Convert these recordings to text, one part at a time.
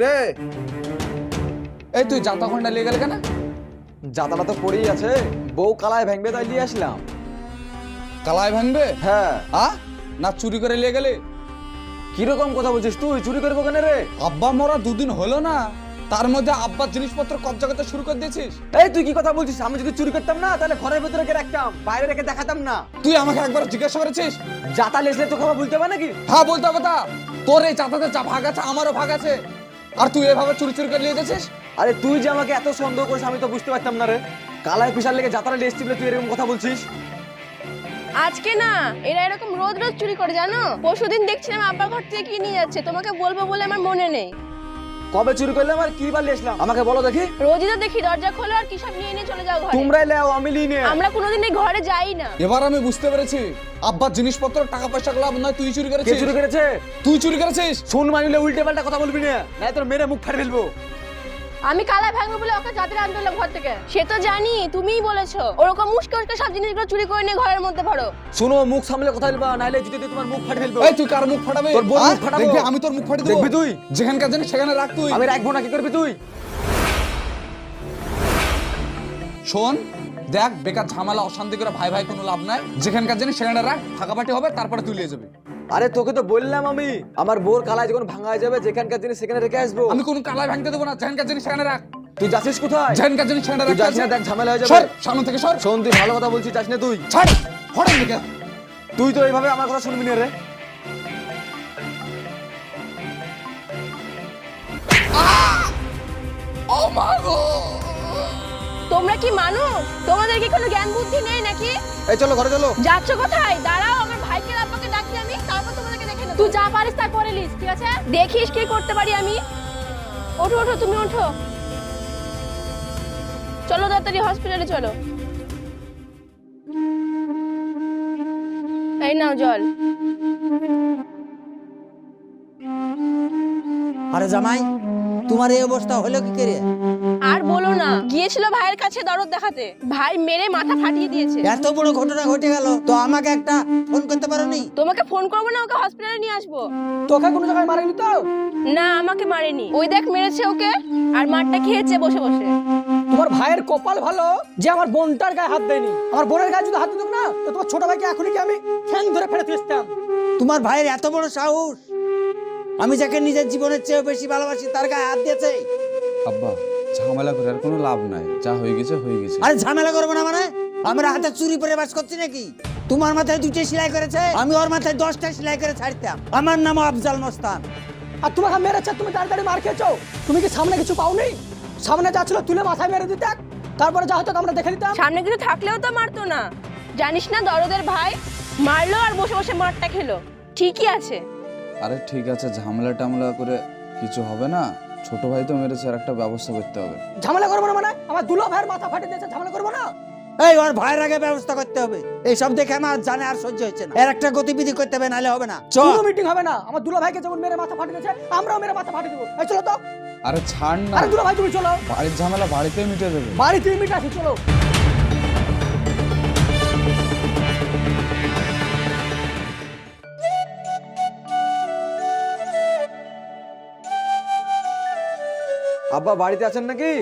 রে এই তুই জাতা খন্ডা লেগে গেলে কেন? জাতাটা তো পড়েই আছে। বউ কালায় ভেঙবে তাই নিয়ে আসলাম। কালাই ভাঙবে? হ্যাঁ। আ? না চুরি করে লিয়ে গেলে? কীরকম কথা বলছিস তুই? চুরি করব কেন রে? আব্বা মরা দুদিন হলো না। তার মধ্যে আব্বার জিনিসপত্র কবজা করতে শুরু করে দিয়েছিস? এই তুই কি কথা বলছিস? আমি যদি চুরি করতাম না তাহলে ঘরের ভেতরে রেখে রাখতাম? বাইরে রেখে দেখাতাম না। তুই আমাকে একবার জিজ্ঞাসা করেছিস? জাতা লেসলে তোকে আবার বলতে হবে নাকি? হ্যাঁ বলতে হবে তা। তোর এই চাতাতে যা ভাগ আছে আমারও ভাগ আছে। আর তুই এভাবে চুরি চুরি করে নিয়ে গেছিস? আরে তুই যে আমাকে এত সন্দেহ করিস আমি তো বুঝতে পারতাম না রে। কালায় পিসার লেগে যাতারা লেসছি বলে তুই এরকম কথা বলছিস? আজকে না এরা এরকম রোজ রোজ চুরি করে জানো? পরশুদিন দেখছিলাম আব্বার ঘর থেকে কি নিয়ে যাচ্ছে তোমাকে বলব বলে আমার মনে নেই। কবে চুরি করলাম আর কি বালি আসলাম? আমাকে বলো দেখি। রোজই তো দেখি দরজা খোলো আর কি সব নিয়ে নিয়ে চলে যাও ঘরে। তোমরাই লাও আমি লিই নে আমরা কোনোদিন এই ঘরে যাই না। এবার আমি বুঝতে পেরেছি। আব্বার জিনিসপত্র টাকা পয়সা লাভ নয় তুই চুরি কে করেছিস? চুরি করেছে? তুই চুরি করেছিস? শুন মানিলে উল্টে পাল্টা কথা বলবি না। নাই তোর মেরে মুখ ফাড়ে ফেলব। আমি কালা ভাঙবো বলে ওকে জাতির আনতে হলাম ঘর থেকে। সে তো জানি তুমিই বলেছ। ওরকম মুশকে উশকে সব জিনিসগুলো চুরি করে নিয়ে ঘরের মধ্যে ভরো। শুনো মুখ সামলে কথা বলবা নাইলে যদি দিয়ে তোমার মুখ ফাড়ে ফেলব। এই তুই কার মুখ ফাটাবে? তোর বোন মুখ ফাটাবো। দেখবি আমি তোর মুখ ফাটিয়ে দেবো। দেখবি তুই? যেখানকার জানিস সেখানে রাখ তুই। আমি রাখব না কি করবি তুই? শোন দেখ বেকার ঝামেলা অশান্তি করে ভাই ভাই কোনো লাভ নাই। যেখানকার জানিস সেখানে রাখ ফাঁকাপাটি হবে তারপরে তুই নিয়ে যাবি। আরে তোকে তো বললাম আমি আমার বোর কালায় যখন ভাঙা হয়ে যাবে যেখানকার জিনিস সেখানে রেখে আসব। আমি কোনো কালাই ভাঙতে দেবো না যেখানকার জানিস সেখানে রাখ। তুই যাচ্ছিস কোথায়? যেখানকার জানিস সেখানে রাখ না দেখ ঝামেলা হয়ে সর যাবে সামনে থেকে সর। শোন তুই ভালো কথা বলছিস যাস না তুই। ছাড় হঠাৎ দিকে তুই তো এইভাবে আমার কথা শুনবি না রে। ও মা গো! তোমরা কি মানুষ? তোমাদের কি কোনো জ্ঞান বুদ্ধি নেই নাকি? এই চলো ঘরে চলো। যাচ্ছ কোথায়? তুই যা পারিস তা করে লিস ঠিক আছে? দেখিস কি করতে পারি আমি। ওঠো ওঠো, তুমি ওঠো। চলো তাড়াতাড়ি হসপিটালে চলো। এই নাও জল। আরে জামাই, তোমার এই অবস্থা হলো কি করে? বলো না গিয়েছিল ভাইয়ের কাছে দরদ দেখাতে। ভাই মেরে মাথা ফাটিয়ে দিয়েছে। এত বড় ঘটনা ঘটে গেল তো আমাকে একটা ফোন করতে পারো নি তোমাকে ফোন করব না ওকে হসপিটালে নিয়ে আসব। তোকে কোনো জায়গায় মারেনি তো? না আমাকে মারেনি। ওই দেখ মেরেছে ওকে আর মারটা খেয়েছে বসে বসে। তোমার ভাইয়ের কপাল ভালো যে আমার বোনটার গায়ে হাত দেয়নি। আমার বোনের গায়ে যদি হাত দিত না তো তোমার ছোট ভাইকে এখনই কি আমি ঠ্যাং ধরে ফেরত আসতাম? তোমার ভাইয়ের এত বড় সাহস। আমি যাকে নিজের জীবনের চেয়ে বেশি ভালোবাসি তার গায়ে হাত দিয়েছে। আব্বা ঝামেলা করে আর কোনো লাভ নাই। যা হয়ে গেছে হয়ে গেছে। আরে ঝামেলা করব না মানে? আমরা হাতে চুরি করে বাস করছি নাকি? তোমার মাথায় দুটো সেলাই করেছে? আমি ওর মাথায় দশটা সেলাই করে ছাড়তাম। আমার নাম আফজাল মস্তান। আর তোমাকে মেরেছে তুমি তাড়াতাড়ি মার খেয়েছো। তুমি কি সামনে কিছু পাওনি? সামনে যা ছিল তুলে মাথায় মেরে দিতে। তারপরে যা হতো আমরা দেখে নিতাম। সামনে কিছু থাকলেও তো মারতো না। জানিস না দরদের ভাই মারলো আর বসে বসে মারটা খেলো। ঠিকই আছে। আরে ঠিক আছে ঝামেলা টামলা করে কিছু হবে না। ছোট ভাই তো মেরেছে আর একটা ব্যবস্থা করতে হবে। ঝামেলা করব না মানে? আমার দুলো ভাইয়ের মাথা ফাটে দিয়েছে ঝামেলা করব না? এই ওর ভাইয়ের আগে ব্যবস্থা করতে হবে। এইসব দেখে আমার জানে আর সহ্য হচ্ছে না। এর একটা গতিবিধি করতে হবে নাহলে হবে না। চলো। মিটিং হবে না। আমার দুলো ভাইকে যেমন মেরে মাথা ফাটে দিয়েছে আমরাও মেরে মাথা ফাটে দেবো। এই চলো তো। আরে ছাড় না। আরে দুলো ভাই তুমি চলো। বাড়ির ঝামেলা বাড়িতেই মিটে দেবে বাড়িতেই মিটাছি আছে চলো। আব্বা বাড়িতে আছেন নাকি?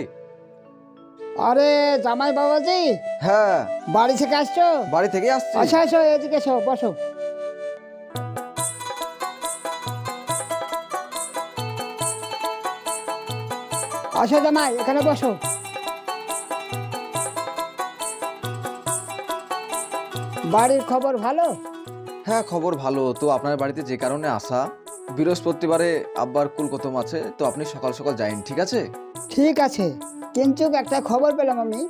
আরে জামাই বাবাজি। হ্যাঁ। বাড়ি থেকে আসছো? বাড়ি থেকে আসছি। আচ্ছা আসো এদিকে এসো বসো। আসো জামাই এখানে বসো। বাড়ির খবর ভালো? হ্যাঁ খবর ভালো। তো আপনার বাড়িতে যে কারণে আসা? বৃহস্পতিবারে আব্বার কুলকতম আছে তো আপনি সকাল সকাল যাইন ঠিক আছে? ঠিক আছে। কিন্তু একটা খবর পেলাম আমি।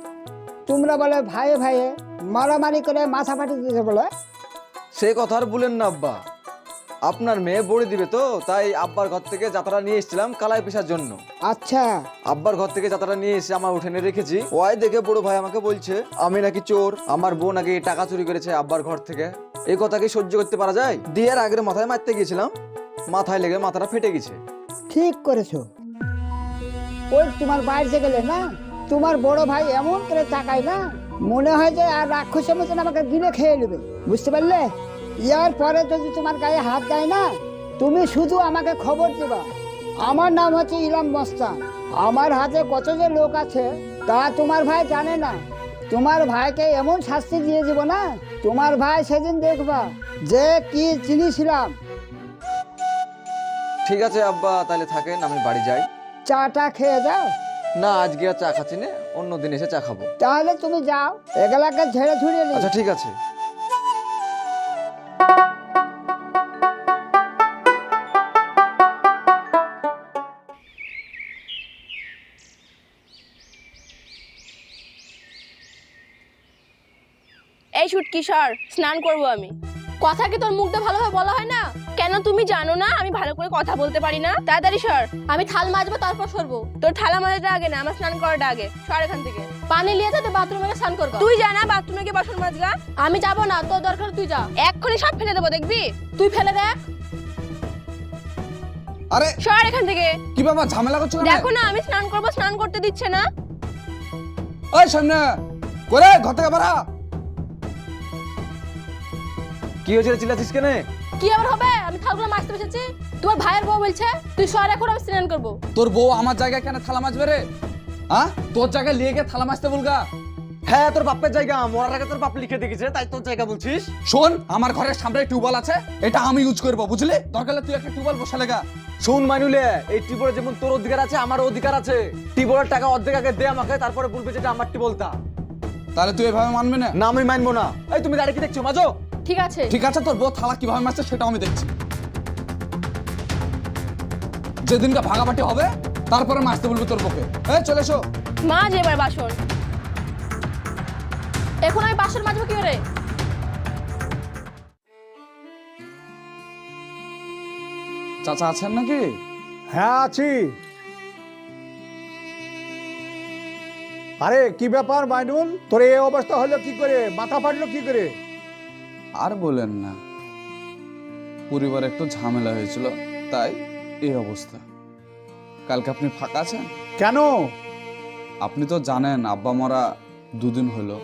তোমরা বলে ভাইয়ে ভাইয়ে মারামারি করে মাথা ফাটিয়ে দিতে বলে? সে কথা আর বলেন না আব্বা। আপনার মেয়ে বড়ি দিবে তো তাই আব্বার ঘর থেকে যাত্রা নিয়ে এসেছিলাম কালাই পেশার জন্য। আচ্ছা। আব্বার ঘর থেকে যাত্রা নিয়ে এসে আমার উঠেনে রেখেছি। ওয়াই দেখে বড় ভাই আমাকে বলছে আমি নাকি চোর আমার বোন আগে টাকা চুরি করেছে আব্বার ঘর থেকে। এই কথা কি সহ্য করতে পারা যায়? দিয়ে আগের মাথায় মারতে গিয়েছিলাম। মাথায় লেগে মাথাটা ফেটে গেছে। ঠিক করেছ। ওই তোমার বাড়িতে গেলে না, তোমার বড় ভাই এমন করে তাকায় না, মনে হয় যে আর রাক্ষসের মতন আমাকে গিলে খেয়ে নেবে। বুঝতে পারলে? ইয়ার পরে যদি তোমার গায়ে হাত দেয় না, তুমি শুধু আমাকে খবর দিবা। আমার নাম হচ্ছে ইলাম মস্তান। আমার হাতে কত যে লোক আছে, তা তোমার ভাই জানে না। তোমার ভাইকে এমন শাস্তি দিয়ে দিব না, তোমার ভাই সেদিন দেখবা যে কি চিনিছিলাম। ঠিক আছে আব্বা তাহলে থাকেন আমি বাড়ি যাই। চাটা খেয়ে যাও। না আজকে আর চা খাচ্ছি না অন্য দিন এসে চা খাব। তাহলে তুমি যাও এগুলাকে ঝেড়ে ঝুড়িয়ে নিও। আচ্ছা ঠিক আছে। এই শুট কিশোর স্নান করব আমি। কথা কি তোর মুখটা ভালোভাবে বলা হয় না? কেন তুমি জানো না? আমি ভালো করে কথা বলতে পারি না। তাড়াতাড়ি সর। আমি থাল মাজবো তারপর সরবো। তোর থালা মাজাটা আগে না আমার স্নান করাটা আগে। সর এখান থেকে। পানি নিয়ে যাতে বাথরুমে স্নান করব তুই জানা বাথরুমে গিয়ে বাসন মাজগা আমি যাব না তোর দরকার তুই যা। এক্ষুনি সব ফেলে দেবো দেখবি? তুই ফেলে দেখ। আরে সর এখান থেকে। কি ব্যাপার ঝামেলা করছ কেন? দেখো না আমি স্নান করব স্নান করতে দিচ্ছে না। ওই সামনে করে ঘর থেকে বাড়া কি হয়েছে চিল্লাছিস কেনে? কি আবার হবে? আমি থালগুলো মাজতে বসেছি। তোমার ভাইয়ের বউ বলছে তুই সর এখন আমি স্নান করব। তোর বউ আমার জায়গায় কেন থালা মাজবে রে? হ্যাঁ তোর জায়গায় লিয়ে গিয়ে থালা মাজতে বলগা। হ্যাঁ তোর বাপের জায়গা। মরার আগে তোর বাপ লিখে দেখেছে তাই তোর জায়গা বলছিস? শোন আমার ঘরের সামনে টিউবওয়েল আছে এটা আমি ইউজ করব বুঝলি? দরকার হলে তুই একটা টিউবওয়েল বসালে গা শোন মাইনুলে এই টিবরে যেমন তোর অধিকার আছে আমার অধিকার আছে। টিবরের টাকা অর্ধেক আগে দে আমাকে তারপরে বলবে যেটা আমার টিবলটা তাহলে তুই এভাবে মানবে না? না আমি মানবো না। এই তুমি দাঁড়িয়ে কি দেখছ? মাজো। ঠিক আছে। ঠিক আছে তোর বউ থালা কীভাবে মারছে সেটা আমি দেখছি। যেদিনকে ভাগাভাটি হবে তারপরে মারতে বলবি তোর বউকে। এই চলে এসো। মাঝ এবার বাসন এখন আমি বাসন মাজবো কি করে? চাচা আছেন নাকি? হ্যাঁ আছি। আরে কি ব্যাপার মাইনুল? তোর এই অবস্থা হলো কি করে? মাথা ফাটলো কি করে? আর বলেন না। পরিবারে একটু ঝামেলা হয়েছিল তাই এই অবস্থা। কালকে আপনি ফাঁকা আছেন? কেন? আপনি তো জানেন আব্বা মরা দুদিন হলো।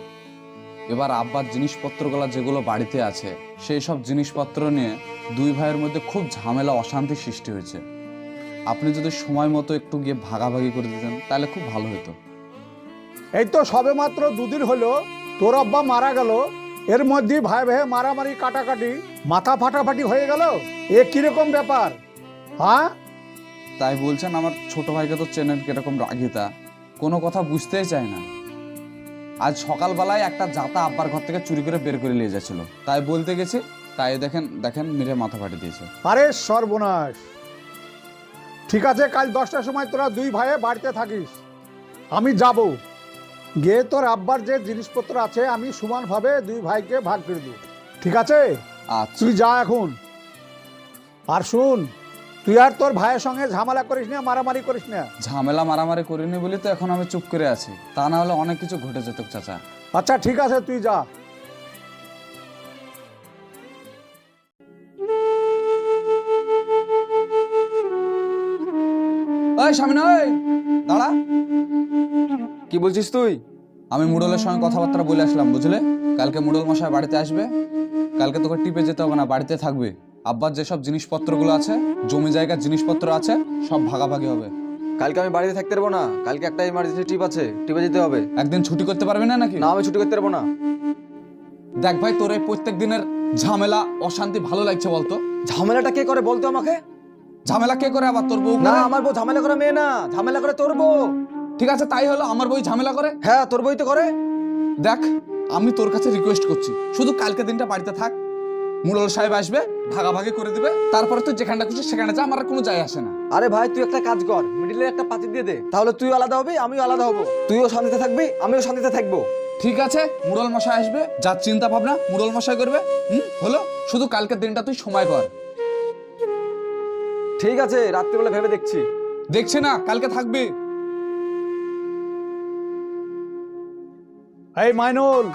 এবার আব্বার জিনিসপত্রগুলো যেগুলো বাড়িতে আছে সেই সব জিনিসপত্র নিয়ে দুই ভাইয়ের মধ্যে খুব ঝামেলা অশান্তি সৃষ্টি হয়েছে। আপনি যদি সময় মতো একটু গিয়ে ভাগাভাগি করে দিতেন তাহলে খুব ভালো হতো। এই তো সবে মাত্র দুদিন হলো তোর আব্বা মারা গেল এর মধ্যে ভাই ভাই মারামারি কাটাকাটি মাথা ফাটাফাটি হয়ে গেল? এ কীরকম ব্যাপার? হ্যাঁ? তাই বলছেন আমার ছোট ভাইকে তো চেনেন কীরকম রাগিতা। কোনো কথা বুঝতেই চায় না। আজ সকালবেলায় একটা জাতা আব্বার ঘর থেকে চুরি করে বের করে নিয়ে যাচ্ছিল। তাই বলতে গেছি তাই দেখেন দেখেন মেরে মাথা ফাটে দিয়েছে। আরে সর্বনাশ। ঠিক আছে কাল দশটার সময় তোরা দুই ভাইয়ে বাড়িতে থাকিস। আমি যাব। গিয়ে তোর আব্বার যে জিনিসপত্র আছে আমি সমানভাবে দুই ভাইকে ভাগ করে দেব। ঠিক আছে? আচ্ছা। তুই যা এখন। আর শুন তুই আর তোর ভাইয়ের সঙ্গে ঝামেলা করিস না মারামারি করিস না। ঝামেলা মারামারি করিনি বলে তো এখন আমি চুপ করে আছি। তা না হলে অনেক কিছু ঘটে যেত চাচা। আচ্ছা ঠিক আছে তুই যা। ওই সামনে ওই দাঁড়া। কি বলছিস তুই? আমি মুডলের সঙ্গে কথাবার্তা বলে আসলাম বুঝলে? কালকে মুডল মশাই বাড়িতে আসবে। কালকে তোকে টিপে যেতে হবে না বাড়িতে থাকবে। আব্বার যেসব জিনিসপত্রগুলো আছে জমি জায়গার জিনিসপত্র আছে সব ভাগাভাগি হবে। কালকে আমি বাড়িতে থাকতে পারব না কালকে একটা ইমার্জেন্সি ট্রিপ আছে ট্রিপে যেতে হবে। একদিন ছুটি করতে পারবে না নাকি? না আমি ছুটি করতে পারব না। দেখ ভাই তোর এই প্রত্যেক দিনের ঝামেলা অশান্তি ভালো লাগছে বলতো। ঝামেলাটা কে করে বলতো আমাকে? ঝামেলা কে করে আবার তোর বউ না আমার বউ ঝামেলা করে মেয়ে না ঝামেলা করে তোর বউ। ঠিক আছে তাই হলো আমার বই ঝামেলা করে? হ্যাঁ তোর বই তো করে। দেখ আমি তোর কাছে রিকোয়েস্ট করছি। শুধু কালকে দিনটা বাড়িতে থাক। মুরল সাহেব আসবে ভাগাভাগি করে দিবে। তারপরে তুই যেখানটা খুশি সেখানে যা আমার আর কোনো যায় আসে না। আরে ভাই তুই একটা কাজ কর মিডিলে একটা পাতি দিয়ে দে। তাহলে তুই আলাদা হবি আমিও আলাদা হব। তুইও শান্তিতে থাকবি আমিও শান্তিতে থাকব। ঠিক আছে মুরল মশাই আসবে যার চিন্তা ভাবনা মুরল মশাই করবে। হুম হলো? শুধু কালকের দিনটা তুই সময় কর। ঠিক আছে রাত্রিবেলা ভেবে দেখছি। দেখছি না কালকে থাকবি। এই মাইনুল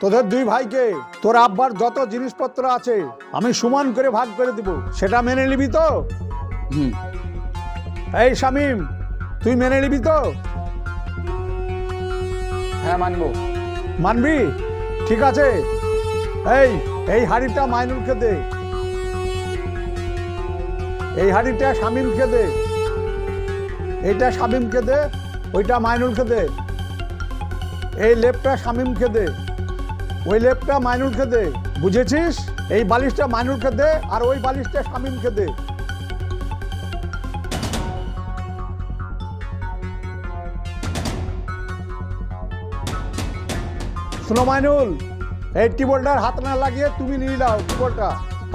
তোদের দুই ভাইকে তোর আব্বার যত জিনিসপত্র আছে আমি সমান করে ভাগ করে দিব। সেটা মেনে নিবি তো? হুম। এই শামিম তুই মেনে নিবি তো? হ্যাঁ মানবো। মানবি? ঠিক আছে। এই এই হাড়িটা মাইনুলকে দে। এই হাড়িটা শামিমকে দে। এইটা শামিমকে দে ওইটা মাইনুলকে দে। এই লেপটা শামিমকে দে ওই লেপটা মাইনুলকে দে বুঝেছিস? এই বালিশটা মাইনুলকে দে আর ওই বালিশটা শামিমকে দে শোনো মাইনুল, এই টিবলটার হাত না লাগিয়ে তুমি নিয়ে নাও টিবলটা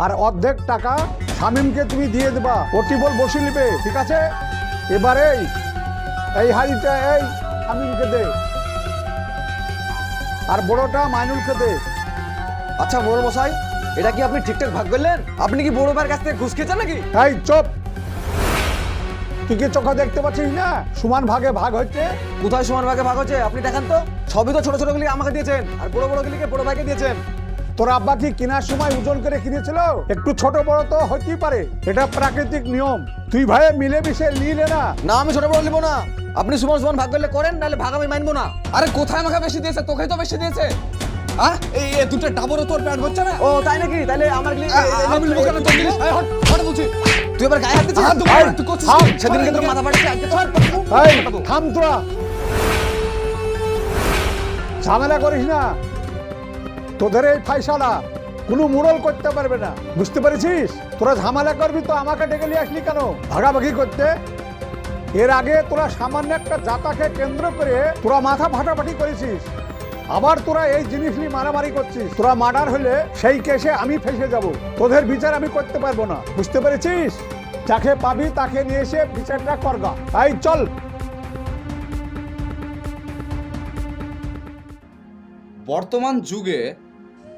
আর অর্ধেক টাকা শামিমকে তুমি দিয়ে দেবা। ও টিবল বসে নিবে, ঠিক আছে? এবারে এই হাড়িটা এই শামিমকে দে। আর বড়টা মাইনুল দে আচ্ছা মোড়ল মশাই এটা কি আপনি ঠিকঠাক ভাগ করলেন? আপনি কি বড় ভাইয়ের কাছ থেকে ঘুষ খেয়েছেন নাকি? এই চপ! তুই কি চোখে দেখতে পাচ্ছিস না? সমান ভাগে ভাগ হচ্ছে কোথায় সমান ভাগে ভাগ হচ্ছে আপনি দেখান তো। সবই তো ছোট ছোট গুলি আমাকে দিয়েছেন আর বড় বড় গুলিকে বড় ভাইকে দিয়েছেন। তোর আব্বা কি কেনার সময় ওজন করে কিনেছিল? একটু ছোট বড় তো হতেই পারে। এটা প্রাকৃতিক নিয়ম। তুই ভাই মিলেমিশে নিলে না না। আমি ছোট বড় নিব না। আপনি সমান সমান ভাগ করলে করেন নাহলে ভাগ আমি মানবো না। আরে কোথায় আমাকে বেশি দিয়েছে? তোকেই তো বেশি দিয়েছে। এই এই দুটো ডাবরও তোর প্যান্ট হচ্ছে না? ও তাই নাকি? তাহলে আমার গুলি আ- আ- আমি লোকালে তোর জিনিস হট হট বলছি। তুই এবার গায়ে হাত দিচ্ছিস? হাত দেবো, এই, তুই করছিস সেদিন কিন্তু মাথা ফাটিছে আজকে ছাড় থাম তোরা। ঝামেলা করিস না। তোদের এই ফাইসালা কোনো মুরল করতে পারবে না। বুঝতে পেরেছিস? তোরা ঝামেলা করবি তো আমাকে ডেকে নিয়ে আসলি কেন? ভাগাভাগি করতে। এর আগে তোরা সামান্য একটা জাতাকে কেন্দ্র করে তোরা মাথা ফাটাফাটি করেছিস। আবার তোরা এই জিনিস নিয়ে মারামারি করছিস। তোরা মার্ডার হলে সেই কেসে আমি ফেসে যাব। তোদের বিচার আমি করতে পারব না। বুঝতে পেরেছিস? যাকে পাবি তাকে নিয়ে এসে বিচারটা করগা। এই চল। বর্তমান যুগে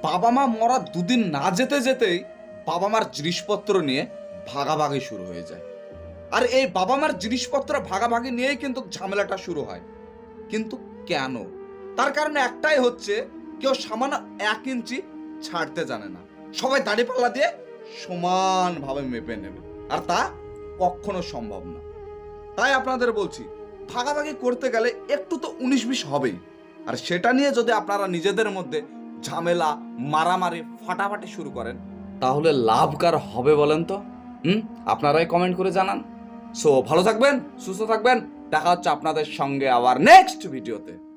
বাবা মা মরা দুদিন না যেতে যেতেই বাবা মার জিনিসপত্র নিয়ে ভাগাভাগি শুরু হয়ে যায়। আর এই বাবা মার জিনিসপত্র ভাগাভাগি নিয়েই কিন্তু ঝামেলাটা শুরু হয়। কিন্তু কেন? তার কারণে একটাই হচ্ছে, কেউ সামান্য এক ইঞ্চি ছাড়তে জানে না। সবাই দাড়ি পাল্লা দিয়ে সমানভাবে মেপে নেবে। আর তা কখনো সম্ভব না। তাই আপনাদের বলছি, ভাগাভাগি করতে গেলে একটু তো উনিশ বিশ হবেই। আর সেটা নিয়ে যদি আপনারা নিজেদের মধ্যে ঝামেলা, মারামারি ফাটাফাটি শুরু করেন। তাহলে লাভকার হবে বলেন তো? হুম? আপনারাই কমেন্ট করে জানান। সো ভালো থাকবেন, সুস্থ থাকবেন। দেখা হচ্ছে আপনাদের সঙ্গে আবার নেক্সট ভিডিওতে